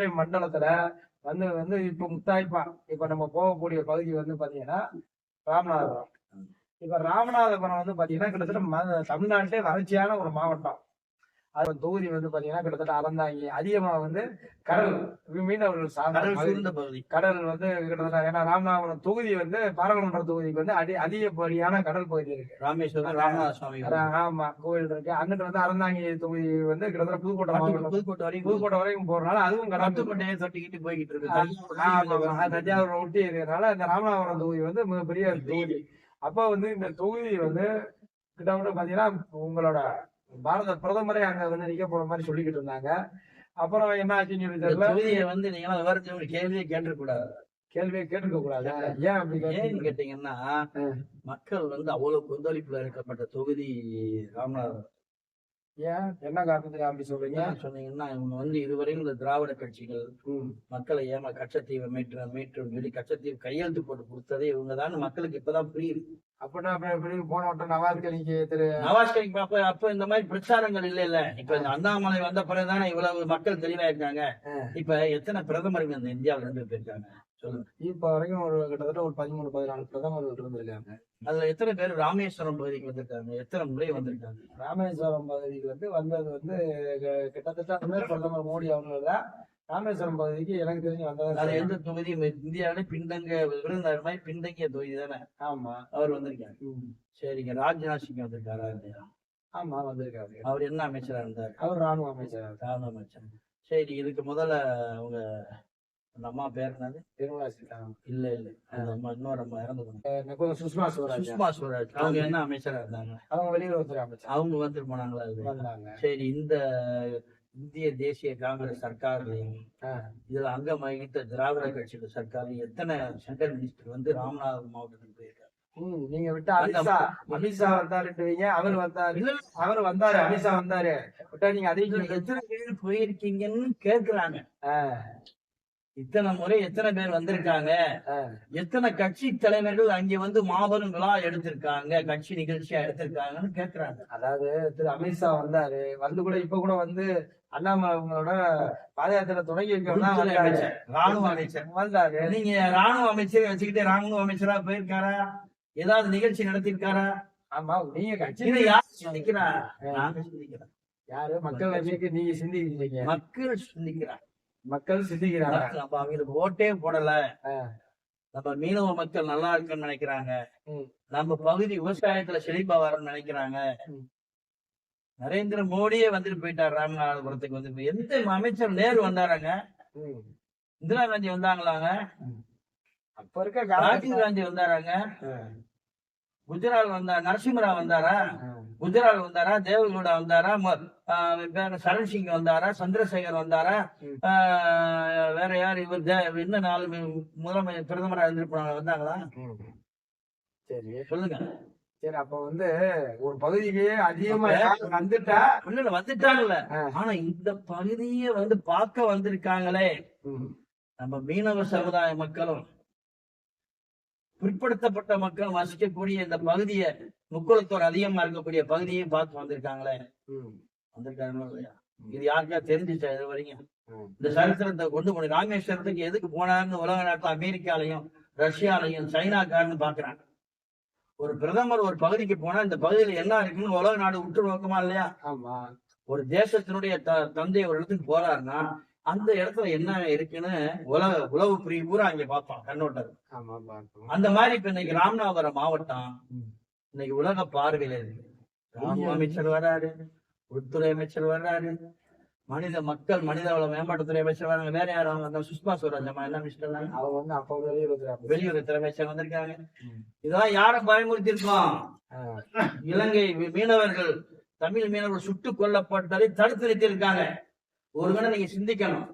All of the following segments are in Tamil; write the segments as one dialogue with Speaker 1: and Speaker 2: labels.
Speaker 1: மதுரை மண்டலத்துல வந்து வந்து இப்ப முத்தாய்ப்பா இப்ப நம்ம போகக்கூடிய பகுதி வந்து பாத்தீங்கன்னா ராமநாதபுரம். இப்ப ராமநாதபுரம் வந்து பாத்தீங்கன்னா கிட்டத்தட்ட தமிழ்நாட்டிலே வறட்சியான ஒரு மாவட்டம். அது தொகுதி வந்து பாத்தீங்கன்னா கிட்டத்தட்ட அறந்தாங்கி அதிகமா வந்து கடல் மீனவர்கள் சார்ந்த.
Speaker 2: சூழ்ந்த பகுதி.
Speaker 1: கடல் வந்து கிட்டத்தட்ட ஏன்னா ராமநாதபுரம் தொகுதி வந்து பாராளுமன்ற தொகுதிக்கு வந்து அடி அதிகப்படியான கடல் பகுதி இருக்கு.
Speaker 2: ராமேஸ்வரம் ராமநாத சுவாமி
Speaker 1: அதான் ஆமா கோயில் இருக்கு. அங்கிட்டு வந்து அறந்தாங்கி தொகுதி வந்து கிட்டத்தட்ட புதுக்கோட்டை மாவட்டம்.
Speaker 2: புதுக்கோட்டை வரைக்கும்
Speaker 1: புதுக்கோட்டை வரைக்கும் போறதுனால அதுவும் கடல்
Speaker 2: பத்துக்கோட்டையை தொட்டிக்கிட்டு போய்கிட்டு இருக்கு.
Speaker 1: தஞ்சாவூர் ஒட்டி இருக்கிறதுனால இந்த ராமநாதபுரம் தொகுதி வந்து மிகப்பெரிய தொகுதி. அப்ப வந்து இந்த தொகுதி வந்து கிட்டத்தட்ட பாத்தீங்கன்னா உங்களோட பாரத பிரதமரே அங்க வந்து நிக்க போற மாதிரி சொல்லிக்கிட்டு இருந்தாங்க அப்புறம் என்ன ஆச்சுன்னு சொல்லி தெரியல
Speaker 2: தொகுதியை வந்து நீங்க விவரத்தை ஒரு கேள்வியே கேட்டிருக்கூடாது
Speaker 1: கேள்வியே கேட்டுக்க கூடாது ஏன் அப்படி
Speaker 2: ஏன்னு
Speaker 1: கேட்டீங்க?
Speaker 2: கேட்டீங்கன்னா. மக்கள் வந்து அவ்வளவு கொந்தளிப்புல இருக்கப்பட்ட தொகுதி ராமநாதபுரம்
Speaker 1: ஏன்? என்ன காரணத்துக்கு அப்படி சொல்றீங்க?
Speaker 2: சொன்னீங்கன்னா இவங்க வந்து இதுவரையும் இந்த திராவிட கட்சிகள். மக்களை ஏமா கச்சத்தீவை மீட்டு மீட்டு சொல்லி கச்சத்தீவு கையெழுத்து போட்டு கொடுத்ததே இவங்க தான் மக்களுக்கு இப்பதான் புரியுது.
Speaker 1: அப்படின்னா எப்படி போன வட்டம் நவாஸ் கணிக்கு திரு
Speaker 2: நவாஸ் ஷெரீப் அப்ப அப்ப இந்த மாதிரி பிரச்சாரங்கள் இல்ல இல்ல இப்ப இந்த அண்ணாமலை வந்த பிறகுதானே இவ்வளவு மக்கள் தெளிவா இருக்காங்க இப்ப எத்தனை பிரதமர்கள் இந்த இந்தியாவுல இருந்து சொல்லுங்க
Speaker 1: இப்ப வரைக்கும் ஒரு கிட்டத்தட்ட ஒரு பதிமூணு பதினாலு பிரதமர்கள் இருந்திருக்காங்க.
Speaker 2: அதுல எத்தனை பேர் ராமேஸ்வரம் பகுதிக்கு வந்திருக்காங்க? எத்தனை முறை வந்திருக்காங்க?
Speaker 1: ராமேஸ்வரம் பகுதிக்கு வந்து வந்தது வந்து கிட்டத்தட்ட பிரதமர் மோடி அவர்கள் தான் ராமேஸ்வரம் பகுதிக்கு எனக்கு தெரிஞ்சு
Speaker 2: அது
Speaker 1: வந்தது
Speaker 2: எந்த தொகுதி இந்தியாவிலே பின்தங்க விருந்தார் மாதிரி பின்தங்கிய தொகுதி தானே?
Speaker 1: ஆமா.
Speaker 2: அவர் வந்திருக்காரு. சரிங்க. ராஜ்நாத் சிங் வந்திருக்காரா இல்லையா?
Speaker 1: ஆமா வந்திருக்காரு.
Speaker 2: அவர் என்ன அமைச்சரா இருந்தார்?
Speaker 1: அவர் ராணுவ அமைச்சர்
Speaker 2: ராணுவ அமைச்சர். சரி இதுக்கு முதல்ல அவங்க அந்த அம்மா பேர் என்னது?
Speaker 1: நிர்மலா சீதாராமன்
Speaker 2: இல்ல இல்ல. அந்த அம்மா இன்னொரு அம்மா இறந்து போனாங்க.
Speaker 1: சுஷ்மா ஸ்வராஜ்
Speaker 2: சுஷ்மா ஸ்வராஜ் அவங்க என்ன அமைச்சரா இருந்தாங்க?
Speaker 1: அவங்க வெளியுறவுத்துறை அமைச்சர்.
Speaker 2: அவங்க வந்து போனாங்களா?
Speaker 1: வந்தாங்க.
Speaker 2: சரி இந்த இந்திய தேசிய காங்கிரஸ் சர்க்கார்லையும். இதுல அங்கம் வகித்த திராவிட கட்சியோட சர்க்கார்லையும் எத்தனை சென்ட்ரல் மினிஸ்டர் வந்து ராமநாதபுரம் மாவட்டத்துக்கு போயிருக்காரு
Speaker 1: ம், நீங்க விட்டு அமித்ஷா. அமித்ஷா வந்தாருட்டுவீங்க அவர் வந்தாரு. அவர் வந்தாரு அமித்ஷா வந்தாரு. விட்டா நீங்க சொல்லுங்க.
Speaker 2: எத்தனை பேர் போயிருக்கீங்கன்னு கேக்குறாங்க. இத்தனை முறை எத்தனை பேர் வந்திருக்காங்க. எத்தனை கட்சி தலைவர்கள் அங்க வந்து மாபெரும் விழா எடுத்திருக்காங்க கட்சி நிகழ்ச்சியா எடுத்திருக்காங்கன்னு கேக்குறாங்க.
Speaker 1: அதாவது திரு அமித்ஷா வந்தாரு. வந்து கூட இப்ப கூட வந்து அண்ணாமலை அவங்களோட பாத யாத்திரை தொடங்கி.
Speaker 2: அமைச்சர், ராணுவ அமைச்சர்.
Speaker 1: வந்தாரு.
Speaker 2: நீங்க ராணுவ அமைச்சரை வச்சுக்கிட்டு ராணுவ அமைச்சரா போயிருக்காரா? ஏதாவது நிகழ்ச்சி நடத்திருக்காரா?
Speaker 1: ஆமா நீங்க கட்சி
Speaker 2: யார் சிந்திக்கிறா? நாங்க சிந்திக்கிறோம்.
Speaker 1: யாரு? மக்கள் கட்சிக்கு நீங்க சிந்திக்கிறீங்க.
Speaker 2: மக்கள் சிந்திக்கிறாங்க.
Speaker 1: மக்கள் சிந்திக்கிறாங்க.
Speaker 2: நம்ம அவங்களுக்கு ஓட்டே போடல. நம்ம மீனவ மக்கள் நல்லா இருக்குன்னு நினைக்கிறாங்க. நம்ம பகுதி விவசாயத்துல செழிப்பா வரணும்னு நினைக்கிறாங்க. நரேந்திர மோடியே வந்துட்டு போயிட்டார் ராமநாதபுரத்துக்கு வந்து. எந்த அமைச்சர் நேரு வந்தாராங்க. இந்திரா காந்தி வந்தாங்களாங்க?
Speaker 1: அப்ப இருக்க
Speaker 2: ராஜீவ் காந்தி வந்தாராங்க? குஜரால் வந்தா நரசிம்மராவ் வந்தாரா. குஜரால் வந்தாரா? தேவகவுடா வந்தாரா? சரண் சிங் வந்தாரா சந்திரசேகர் வந்தாரா? வேற யார்? இவர் இன்னும் நாலு மு- முதலமைச்சர் பிரதமரா இருந்திருப்பாங்க வந்தாங்களா.
Speaker 1: சரி.
Speaker 2: சொல்லுங்க.
Speaker 1: சரி அப்ப வந்து ஒரு பகுதிக்கு அதிகமா வந்துட்டா?
Speaker 2: இல்ல வந்துட்டாங்கல்ல. ஆனா இந்த பகுதியை வந்து பார்க்க வந்திருக்காங்களே. நம்ம மீனவ சமுதாய மக்களும் பிற்படுத்தப்பட்ட மக்கள் வசிக்கக்கூடிய இந்த பகுதியை முக்குளத்தோர் அதிகமா இருக்கக்கூடிய பகுதியை பார்த்து வந்திருக்காங்களே.
Speaker 1: ம்.
Speaker 2: வந்திருக்காங்களா இல்லையா இது யாருக்கா தெரிஞ்சுச்சா இது வரைக்கும். இந்த சரித்திரத்தை கொண்டு போய் ராமேஸ்வரத்துக்கு எதுக்கு போனாருன்னு உலக நாட்டுல அமெரிக்காலையும் ரஷ்யாலையும் சைனாக்காரன்னு பாக்குறாங்க ஒரு பிரதமர் ஒரு பகுதிக்கு போனா இந்த பகுதியில என்ன இருக்குன்னு உலக நாடு உற்று நோக்கமா இல்லையா? ஒரு தேசத்தினுடைய த- தந்தை ஒரு இடத்துக்கு போறாருன்னா அந்த இடத்துல என்ன இருக்குன்னு உலக உளவு பிரிவு பூரா அங்க பார்ப்பான் கண்ணோட்டம் அந்த மாதிரி இப்ப இன்னைக்கு ராமநாதபுரம் மாவட்டம். இன்னைக்கு உலக பார்வையில இருக்கு. ராணுவ அமைச்சர் வர்றாரு உள்துறை அமைச்சர் வர்றாரு. மனித மக்கள் மனிதவள மேம்பாட்டுத்துறை அமைச்சர் வராங்க வேற யாரும் அந்த சுஷ்மா ஸ்வராஜ் அம்மா என்ன மினிஸ்டர்
Speaker 1: அவங்க வந்து அப்ப அமைச்சர்.
Speaker 2: வெளியுறவுத்துறை அமைச்சர் வந்திருக்காங்க. இதெல்லாம் யார பயமுறுத்தி இருக்கோம். இலங்கை மீனவர்கள் தமிழ் மீனவர்கள் சுட்டுக் கொல்லப்பட்டதை தடுத்து நிறுத்தியிருக்காங்க ஒரு கணம் நீங்க சிந்திக்கணும்.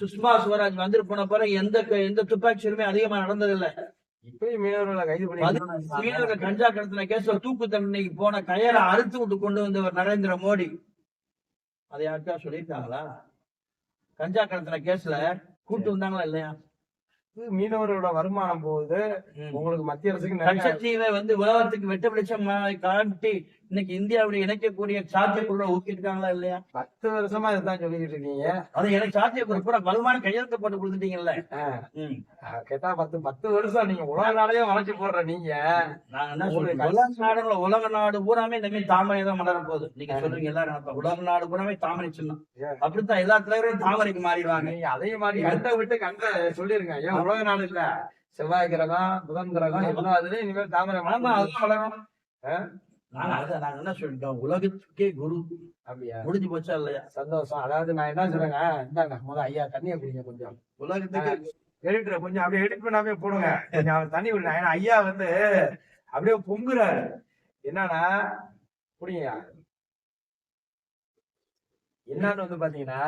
Speaker 2: சுஷ்மா ஸ்வராஜ் வந்துட்டு போன பிறகு எந்த எந்த துப்பாக்கி சூடுமே அதிகமா நடந்ததில்லை.
Speaker 1: இப்பயும் மீனவர்களை கைது
Speaker 2: பதினஞ்சு
Speaker 1: பண்ணி
Speaker 2: மீனவர்கள் கஞ்சா கடத்தின கேஸ்ல தூக்கு தண்டனைக்கு போன கயரை அறுத்து விட்டு கொண்டு வந்தவர் நரேந்திர மோடி. அதை யாருக்கா சொல்லியிருக்காங்களா? கஞ்சா கடத்தின கேஸ்ல கூட்டு வந்தாங்களா இல்லையா?
Speaker 1: மீனவர்களோட வருமானம் போகுது. உங்களுக்கு மத்திய அரசுக்கு
Speaker 2: வந்து உலகத்துக்கு வெட்ட வெளிச்சம் காட்டி இன்னைக்கு இந்தியாவுடைய இணைக்கக்கூடிய சாத்தியக்குள்ள ஊக்கிருக்காங்களா இல்லையா?
Speaker 1: பத்து வருஷமா இதுதான் சொல்லிக்கிட்டு இருக்கீங்க
Speaker 2: அது எனக்கு சாத்தியக்குள்ள பூரா வலுவான கையெழுத்து போட்டு கொடுத்துட்டீங்கல்ல.
Speaker 1: கேட்டா பத்து பத்து வருஷம் நீங்க உலக நாளையே வளைச்சு போடுற நீங்க.
Speaker 2: நான் என்ன உலக நாடுல உலக நாடு பூராமே இந்த மாதிரி தாமரை தான் மலர போகுது. நீங்க சொல்றீங்க எல்லாரும் உலக நாடு பூராமே தாமரை சின்னம்? அப்படித்தான் எல்லா தலைவரும் தாமரைக்கு மாறிடுவாங்க.
Speaker 1: அதே மாதிரி கண்ட விட்டு கண்ட சொல்லிருங்க. ஏன் உலக நாடு இல்ல? செவ்வாய் கிரகம் புதன் கிரகம் எல்லா இதுலயும் இனிமேல் தாமரை மலர்ந்தா அதுவும் வளரும்.
Speaker 2: நாங்க அதான் நாங்க என்ன சொல்லிட்டோம் உலகத்துக்கே குரு.
Speaker 1: அப்படியா?
Speaker 2: முடிஞ்சு போச்சா இல்லையா?
Speaker 1: சந்தோஷம். அதாவது நான் என்ன சொல்றேங்க இந்தாங்க முத ஐயா தண்ணியை குடிங்க கொஞ்சம்.
Speaker 2: உலகத்துக்கு
Speaker 1: எடிட்டர் கொஞ்சம் அப்படியே எடிட் பண்ணாமே போடுங்க. கொஞ்சம் அவர் தண்ணி விடுங்க ஏன்னா ஐயா வந்து அப்படியே பொங்குறாரு. என்னன்னா புரியுங்க என்னன்னு வந்து பாத்தீங்கன்னா.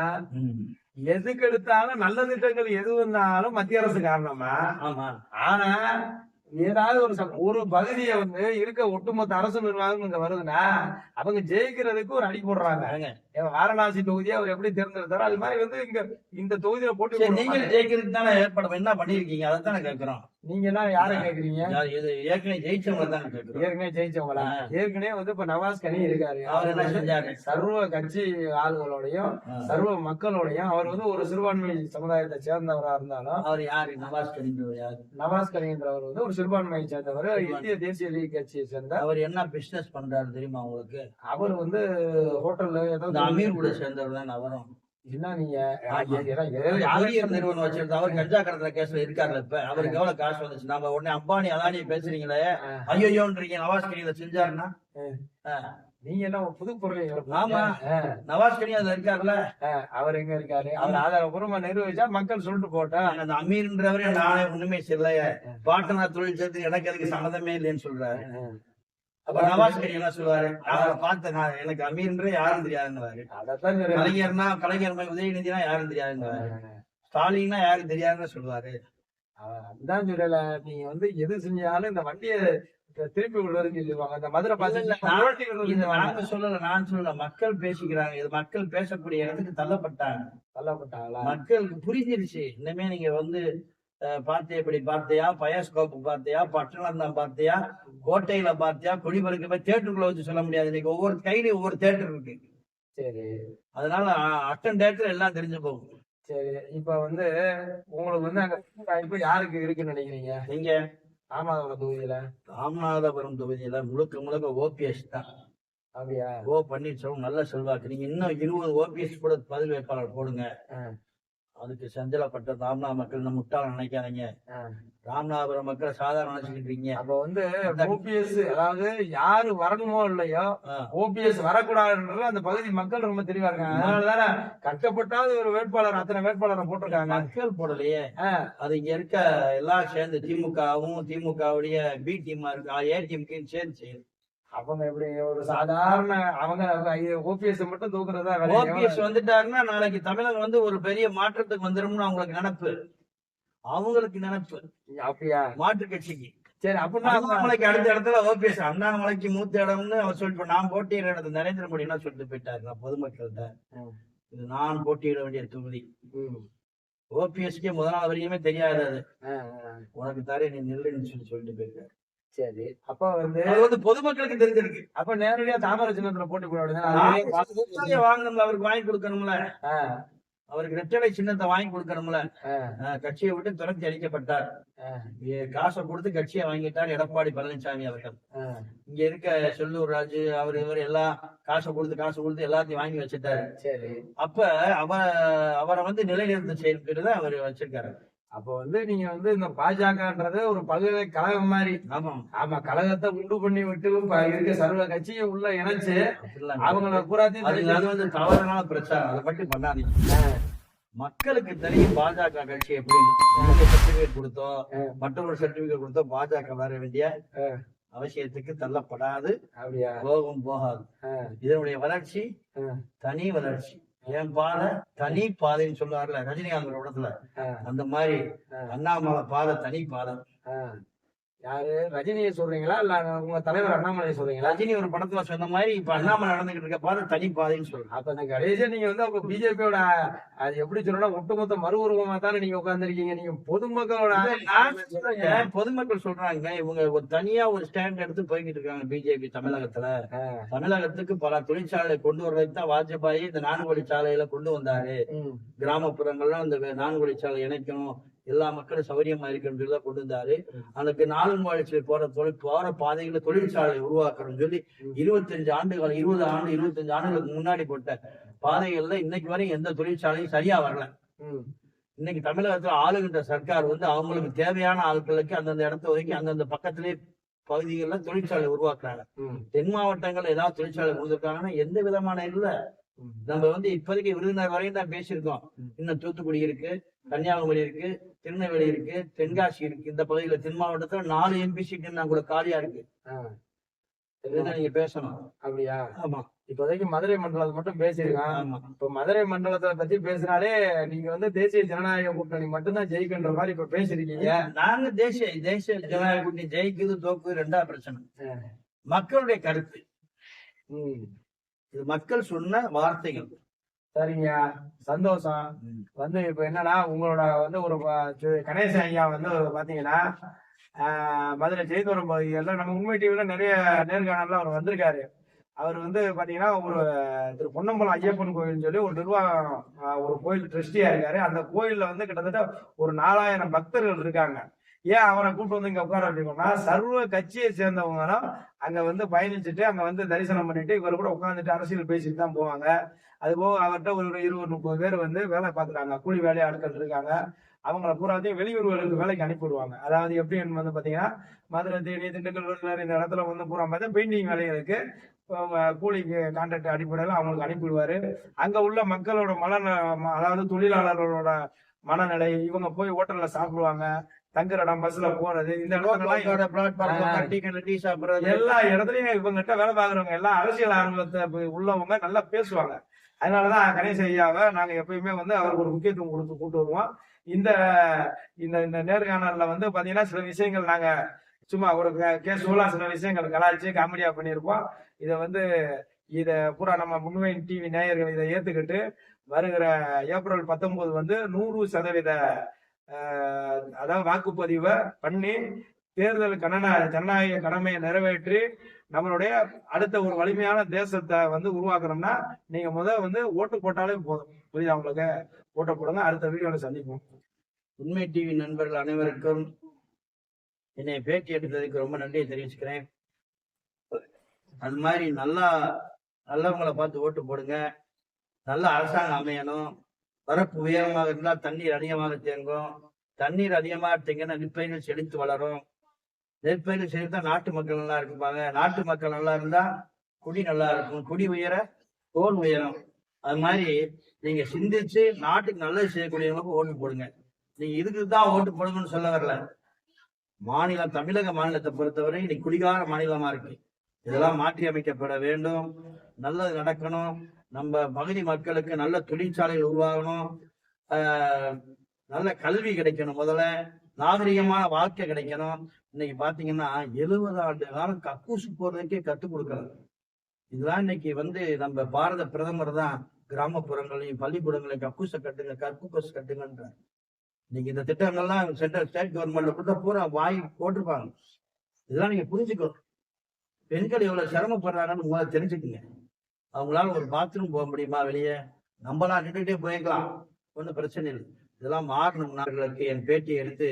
Speaker 1: எதுக்கு எடுத்தாலும் நல்ல திட்டங்கள் எது வந்தாலும் மத்திய அரசு காரணமா?
Speaker 2: ஆமா.
Speaker 1: ஆனா ஏதாவது ஒரு ஒரு பகுதியை வந்து இருக்க ஒட்டுமொத்த அரசு நிர்வாகம் இங்க வருதுன்னா அவங்க ஜெயிக்கிறதுக்கு ஒரு அடி போடுறாங்க. வாரணாசி தொகுதியை அவர் எப்படி தேர்ந்தெடுத்தாரோ அது மாதிரி வந்து இங்க இந்த தொகுதியில போட்டி
Speaker 2: சரி நீங்க
Speaker 1: போடுவாங்க.
Speaker 2: ஜெயிக்கிறதுக்கு தானே ஏற்பாடு என்ன பண்ணிருக்கீங்க அதை தானே கேட்கிறோம்
Speaker 1: நீங்க எல்லாம் யாரை கேக்குறீங்க?
Speaker 2: ஏற்கனவே ஜெயிச்சவங்க தானே
Speaker 1: ஏற்கனவே ஜெயிச்சவங்களா. ஏற்கனவே வந்து இப்ப நவாஸ் கனி இருக்காரு. சர்வ கட்சி ஆளுகளோடையும். சர்வ மக்களோடையும் அவர் வந்து ஒரு சிறுபான்மை சமுதாயத்தை சேர்ந்தவரா இருந்தாலும்
Speaker 2: அவர் யாரு? நவாஸ் கரீம் யாரு?
Speaker 1: நவாஸ் கனின்றவர் வந்து ஒரு சிறுபான்மையை சேர்ந்தவர். இந்திய தேசிய லீக் கட்சியை சேர்ந்த
Speaker 2: அவர் என்ன பிசினஸ் பண்றாரு தெரியுமா உங்களுக்கு?
Speaker 1: அவர் வந்து ஹோட்டல்ல
Speaker 2: இந்த
Speaker 1: ஏதோ
Speaker 2: அமீர் கூட சேர்ந்தவர் தான் அவரும்.
Speaker 1: என்ன நீங்க
Speaker 2: நிறுவனம் வச்சிருந்தா அவர் கஞ்சா கடத்துற கேஸ்ல இருக்காருல்ல இப்ப அவருக்கு எவ்வளவு காசு வந்துச்சு? நாம உடனே அம்பானி அதானி பேசுறீங்களே? ஐயோன்றீங்க நவாஸ் கனி இதை செஞ்சாருன்னா.
Speaker 1: நீங்க என்ன புது பொருளை
Speaker 2: ஆமா. நவாஸ் கனி அதுல இருக்காருல்ல
Speaker 1: அவர் எங்க இருக்காரு? அவர் ஆதாரபூர்வமா நிரூபிச்சா மக்கள் சொல்லிட்டு போட்டா.
Speaker 2: அந்த அமீர்ன்றவரே நானே ஒண்ணுமே செய்யல பாட்டனார் தொழில் சேர்த்து எனக்கு அதுக்கு சம்மதமே இல்லைன்னு சொல்றாரு. அப்ப நவாஸ் கனி என்ன சொல்லுவாரு? அவரை பார்த்து நான் எனக்கு அமீர்ன்ற யாரும் தெரியாதுன்னு. கலைஞர்னா கலைஞர் உதயநிதினா யாரும் தெரியாதுங்க ஸ்டாலின்னா யாரும் தெரியாதுன்னு சொல்லுவாரு.
Speaker 1: அதான் சொல்லல. நீங்க வந்து எது செஞ்சாலும் இந்த வண்டியை திருப்பி விடுறதுன்னு சொல்லுவாங்க இந்த மதுரை
Speaker 2: நாங்க சொல்லல நான் சொல்லல. மக்கள் பேசிக்கிறாங்க. இது மக்கள் பேசக்கூடிய இடத்துக்கு தள்ளப்பட்டாங்க.
Speaker 1: தள்ளப்பட்டாங்களா?
Speaker 2: மக்களுக்கு புரிஞ்சிருச்சு. இனிமே நீங்க வந்து அஹ், பார்த்தியா பயாஸ்கோப் பார்த்தியா பட்டணம் தான் பார்த்தியா கோட்டையில பார்த்தியா குடிமலுக்கு போய் தேட்டருக்குள்ள வச்சு சொல்ல முடியாது. இன்னைக்கு ஒவ்வொரு கையிலயும் ஒவ்வொரு தேட்டர் இருக்கு.
Speaker 1: சரி.
Speaker 2: அதனால அட்டன் டேட்டர் எல்லாம் தெரிஞ்சு போகும்.
Speaker 1: சரி. இப்ப வந்து உங்களுக்கு வந்து அங்க வாய்ப்பு யாருக்கு இருக்குன்னு நினைக்கிறீங்க?
Speaker 2: நீங்க
Speaker 1: ராமநாதபுரம் தொகுதியில.
Speaker 2: ராமநாதபுரம் தொகுதியில முழுக்க முழுக்க ஓபிஎஸ் தான்.
Speaker 1: அப்படியா?
Speaker 2: ஓ பன்னீர்செல்வம் நல்ல செல்வாக்கு. நீங்க இன்னும் இருபது ஓபிஎஸ் கூட பதில் வேட்பாளர் போடுங்க. அதுக்கு சஞ்சலப்பட்ட ராமநாத மக்கள் நம்ம முட்டாள நினைக்காதீங்க. ராமநாதபுரம் மக்கள் சாதாரண நினைச்சுக்கிட்டு இருக்கீங்க
Speaker 1: அப்ப வந்து ஓபிஎஸ் அதாவது யாரு வரணுமோ இல்லையோ. ஓபிஎஸ் வரக்கூடாதுன்றது அந்த பகுதி மக்கள் ரொம்ப தெளிவா இருக்காங்க. அதனாலதானே கஷ்டப்பட்டாவது ஒரு வேட்பாளர் அத்தனை வேட்பாளரை போட்டிருக்காங்க.
Speaker 2: மக்கள் போடலையே. அது இங்க இருக்க எல்லாம் சேர்ந்து திமுகவும் திமுகவுடைய பி டீமா இருக்கு. ஏ டீமுக்கு சேர்ந்து செய்யுது.
Speaker 1: அவங்க எப்படி ஒரு சாதாரண அவங்க ஓபிஎஸ் மட்டும் தூக்குறதா.
Speaker 2: ஓபிஎஸ் வந்துட்டாருன்னா நாளைக்கு தமிழகம் வந்து ஒரு பெரிய மாற்றத்துக்கு வந்துரும்னு அவங்களுக்கு நினைப்பு அவங்களுக்கு நினைப்பு
Speaker 1: அப்படியா
Speaker 2: மாற்று கட்சிக்கு
Speaker 1: சரி அப்படின்னா
Speaker 2: அண்ணாமலைக்கு அடுத்த இடத்துல ஓபிஎஸ் அண்ணாமலைக்கு மூத்த இடம்னு அவர் சொல்லிட்டு நான் போட்டியிட இடத்துல நரேந்திர மோடி என்ன சொல்லிட்டு போயிட்டாரு பொதுமக்கள்கிட்ட. இது நான் போட்டியிட வேண்டிய தொகுதி. ஓபிஎஸ்க்கே முதலாவது வரைக்குமே தெரியாது. உனக்கு தரேன் நீ நில்லுன்னு சொல்லி சொல்லிட்டு போயிருக்காரு
Speaker 1: சரி. அப்ப வந்து
Speaker 2: அது வந்து பொதுமக்களுக்கு தெரிஞ்சிருக்கு.
Speaker 1: அப்ப நேரடியா தாமரை சின்னத்துல போட்டி
Speaker 2: வாக்குறுதியை வாங்கணும்ல? அவருக்கு வாங்கி கொடுக்கணும்ல. அவருக்கு ரெட்டலை சின்னத்தை வாங்கி கொடுக்கணும்ல. கட்சியை விட்டு துரத்தி இ- காசை கொடுத்து கட்சியை வாங்கிட்டார் எடப்பாடி பழனிசாமி அவர்கள். இங்க இருக்க செல்லூர் ராஜு அவர் இவர் எல்லாம் காசை கொடுத்து காசை கொடுத்து எல்லாத்தையும் வாங்கி வச்சுட்டாரு.
Speaker 1: சரி.
Speaker 2: அப்ப அவ அவரை வந்து நிலைநிறுத்த செயல்பட்டு அவர் வச்சிருக்காரு.
Speaker 1: அப்ப வந்து நீங்க வந்து இந்த பாஜகன்றது ஒரு பல்கலைக்கழகம் மாதிரி.
Speaker 2: ஆமா.
Speaker 1: ஆமா கழகத்தை உண்டு பண்ணி விட்டு இருக்க சர்வ கட்சியை உள்ள இணைச்சு அவங்கள பூராத்தையும்
Speaker 2: அது அது வந்து தவறான பிரச்சாரம் அதை மட்டும் பண்ணாதீங்க. மக்களுக்கு தெரியும் பாஜக கட்சி நமக்கு சர்டிபிகேட் கொடுத்தோம்
Speaker 1: ஆ.
Speaker 2: மற்றொரு சர்டிபிகேட் கொடுத்தோம் பாஜக வர வேண்டிய. அவசியத்துக்கு தள்ளப்படாது.
Speaker 1: அப்படியா?
Speaker 2: போகும் போகாது. இதனுடைய வளர்ச்சி தனி வளர்ச்சி. என் பாதை தனி பாதைன்னு சொல்லுவார்ல ரஜினிகாந்த் படத்துல அந்த மாதிரி. அண்ணாமலை பாதை தனி பாதை.
Speaker 1: யாரு? ரஜினியை சொல்றீங்களா? இல்ல உங்க தலைவர் அண்ணாமலையை சொல்றீங்களா?
Speaker 2: ரஜினி ஒரு படத்துல சொன்ன மாதிரி இப்ப அண்ணாமலை நடந்துகிட்டு இருக்க பாதை தனி பாதைன்னு சொல்றேன்
Speaker 1: அப்ப இந்த கடைசியா நீங்க வந்து அப்ப பிஜேபியோட அது எப்படி சொல்லணும் ஒட்டுமொத்த மறு உருவமா தானே நீங்க உட்கார்ந்திருக்கீங்க? நீங்க பொதுமக்களோட
Speaker 2: பொதுமக்கள் சொல்றாங்க? இவங்க ஒரு தனியா ஒரு ஸ்டாண்ட் எடுத்து போய்கிட்டு இருக்காங்க பிஜேபி தமிழகத்துல. தமிழகத்துக்கு பல தொழிற்சாலை கொண்டு வர்றதுக்கு தான் வாஜ்பாய் இந்த நான்கு சாலையில கொண்டு வந்தாரு.
Speaker 1: ம்,
Speaker 2: கிராமப்புறங்கள்ல அந்த நான்கு வழிச்சாலை இணைக்கணும். எல்லா மக்களும் சௌகரியமா இருக்குன்னு சொல்லி கொண்டு வந்தாரு. அதுக்கு நாலு வழிச்சாலை போற தொழில் போற பாதைகளை தொழிற்சாலை உருவாக்கணும்னு சொல்லி இருபத்தஞ்சு ஆண்டுகள் இருபது ஆண்டு இருபத்தஞ்சு ஆண்டுகளுக்கு முன்னாடி போட்ட பாதைகள்ல இன்னைக்கு வரையும் எந்த தொழிற்சாலையும் சரியா வரல. இன்னைக்கு தமிழகத்துல ஆளுகின்ற சர்க்கார் வந்து அவங்களுக்கு தேவையான ஆட்களுக்கு அந்தந்த இடத்த ஒதுக்கி அந்தந்த பக்கத்திலே பகுதிகளில் தொழிற்சாலை உருவாக்குறாங்க. தென் மாவட்டங்கள்ல ஏதாவது தொழிற்சாலை கொடுத்துருக்காங்கன்னா எந்த விதமான இல்ல. நம்ம வந்து இப்போதைக்கு விருதுநகர் வரையும் தான் பேசியிருக்கோம். இன்னும் தூத்துக்குடி இருக்கு கன்னியாகுமரி இருக்கு திருநெல்வேலி இருக்கு தென்காசி இருக்கு. இந்த பகுதியில தென் மாவட்டத்துல நாலு எம்பி சீட்டு நான் கூட காலியா இருக்கு. நீங்க பேசணும்.
Speaker 1: அப்படியா?
Speaker 2: ஆமா.
Speaker 1: இப்போதைக்கு மதுரை மண்டலத்தை மட்டும் பேசியிருக்கான் இப்ப மதுரை மண்டலத்தை பத்தி பேசினாலே நீங்க வந்து தேசிய ஜனநாயக கூட்டணி மட்டும்தான் ஜெயிக்கின்ற மாதிரி இப்ப பேசிருக்கீங்க
Speaker 2: நாங்க தேசிய தேசிய ஜனநாயக கூட்டணி ஜெயிக்குது தோக்குது ரெண்டா பிரச்சனை. மக்களுடைய கருத்து. இது மக்கள் சொன்ன வார்த்தைகள்.
Speaker 1: சரிங்க. சந்தோஷம். வந்து இப்ப என்னன்னா உங்களோட வந்து ஒரு கணேசன் ஐயா வந்து பாத்தீங்கன்னா மதுரை ஜெயந்தபுரம் பகுதிகளில் நம்ம உண்மை டிவில நிறைய நேர்காணல்ல அவர் வந்திருக்காரு. அவர் வந்து பாத்தீங்கன்னா ஒரு திரு பொன்னம்பலம் ஐயப்பன் கோயில்னு சொல்லி ஒரு நிர்வாகம் ஒரு கோயில் ட்ரஸ்டியா இருக்காரு. அந்த கோயில்ல வந்து கிட்டத்தட்ட ஒரு நாலாயிரம் பக்தர்கள் இருக்காங்க. ஏன் அவரை கூப்பிட்டு வந்து இங்க உட்கார வச்சிருக்கோம்னா சர்வ கட்சியை சேர்ந்தவங்களும் அங்க வந்து பயணிச்சுட்டு அங்க வந்து தரிசனம் பண்ணிட்டு இவர் கூட உட்காந்துட்டு அரசியல் பேசிட்டு தான் போவாங்க. அது போக அவர்கிட்ட ஒரு இருபது முப்பது பேர் வந்து வேலை பாக்குறாங்க கூலி வேலை ஆட்கள் இருக்காங்க. அவங்கள பூராத்தையும் வெளியூர்களுக்கு வேலைக்கு அனுப்பிவிடுவாங்க. அதாவது எப்படின்னு வந்து பாத்தீங்கன்னா மதுரை தேனி திண்டுக்கல் இந்த இடத்துல வந்து பூரா பார்த்தா பெயிண்டிங் வேலைகளுக்கு கூலிக்கு கான்ட்ராக்ட் அடிப்படையில் அவங்களுக்கு அனுப்பிவிடுவாரு. அங்க உள்ள மக்களோட மன அதாவது தொழிலாளர்களோட மனநிலை இவங்க போய் ஹோட்டல்ல சாப்பிடுவாங்க. தங்குற இடம் பஸ்ல போறது இந்த எல்லா இடத்துலயும் இவங்ககிட்ட வேலை பாக்குறவங்க எல்லாம் அரசியல் ஆர்வத்தை உள்ளவங்க நல்லா பேசுவாங்க. அதனாலதான் கணேச ஐயாவை நாங்க எப்பயுமே வந்து அவருக்கு ஒரு முக்கியத்துவம் கொடுத்து கூட்டு வருவோம். இந்த இந்த இந்த நேர்காணல்ல வந்து பாத்தீங்கன்னா சில விஷயங்கள் நாங்க சும்மா ஒரு கேஷுவலா சில விஷயங்கள் கலாய்ச்சி காமெடியா பண்ணியிருப்போம். இதை வந்து இத பூரா நம்ம முன்வைன் டிவி நேயர்கள் இதை ஏத்துக்கிட்டு வருகிற ஏப்ரல் பத்தொன்பது வந்து நூறு சதவீத அதாவது வாக்குப்பதிவை பண்ணி தேர்தல் கணன ஜனநாயக கடமையை நிறைவேற்றி நம்மளுடைய அடுத்த ஒரு வலிமையான தேசத்தை வந்து உருவாக்கணும்னா நீங்க முதல் வந்து ஓட்டு போட்டாலே போதும். புரியுதா உங்களுக்கு? ஓட்டை போடுங்க. அடுத்த வீடியோல சந்திப்போம்.
Speaker 2: உண்மை டிவி நண்பர்கள் அனைவருக்கும் என்னை பேட்டி எடுத்ததுக்கு ரொம்ப நன்றியை தெரிவிச்சுக்கிறேன். அது மாதிரி நல்லா நல்லவங்களை பார்த்து ஓட்டு போடுங்க. நல்ல அரசாங்கம் அமையணும். வரப்பு உயரமாக இருந்தால் தண்ணீர் அதிகமாக தேங்கும். தண்ணீர் அதிகமாக தேங்கினா நெற்பயிர்கள் செழித்து வளரும். நெற்பயிர்கள் செழித்தா நாட்டு மக்கள் நல்லா இருப்பாங்க. நாட்டு மக்கள் நல்லா இருந்தா குடி நல்லா இருக்கும். குடி உயர தோல் உயரும். அது மாதிரி நீங்க சிந்திச்சு நாட்டுக்கு நல்லது செய்யக்கூடியவங்களுக்கு ஓட்டு போடுங்க. நீங்க இதுக்கு தான் ஓட்டு போடுங்கன்னு சொல்ல வரல. மாநிலம் தமிழக மாநிலத்தை பொறுத்தவரை இன்னைக்கு குடிகார மாநிலமா இருக்கு. இதெல்லாம் மாற்றி அமைக்கப்பட வேண்டும். நல்லது நடக்கணும். நம்ம பகுதி மக்களுக்கு நல்ல தொழிற்சாலைகள் உருவாகணும். நல்ல கல்வி கிடைக்கணும் முதல்ல. நாகரிகமான வாழ்க்கை கிடைக்கணும். இன்னைக்கு பாத்தீங்கன்னா எழுபது ஆண்டு காலம் கக்கூசு போடுறதுக்கே கற்றுக் கொடுக்குறாங்க இதெல்லாம் இன்னைக்கு வந்து நம்ம பாரத பிரதமர் தான் கிராமப்புறங்களையும் பள்ளிக்கூடங்களையும் கக்கூச கட்டுங்க கக்கூஸ் கட்டுங்கன்ற இன்னைக்கு இந்த திட்டங்கள்லாம் சென்ட்ரல் ஸ்டேட் கவர்மெண்ட்ல கூட பூரா வாய் போட்டிருப்பாங்க. இதெல்லாம் நீங்க புரிஞ்சுக்கணும். பெண்கள் எவ்வளவு சிரமப்படுறாங்கன்னு உங்களால் தெரிஞ்சுக்குங்க. அவங்களால ஒரு பாத்ரூம் போக முடியுமா வெளியே? நம்மளா நின்றுட்டே போய்க்கலாம். ஒன்றும் பிரச்சனை இல்லை. இதெல்லாம் மாறணும் நார்களுக்கு என் பேட்டியை எடுத்து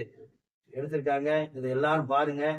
Speaker 2: எடுத்திருக்காங்க. இது எல்லாரும் பாருங்க.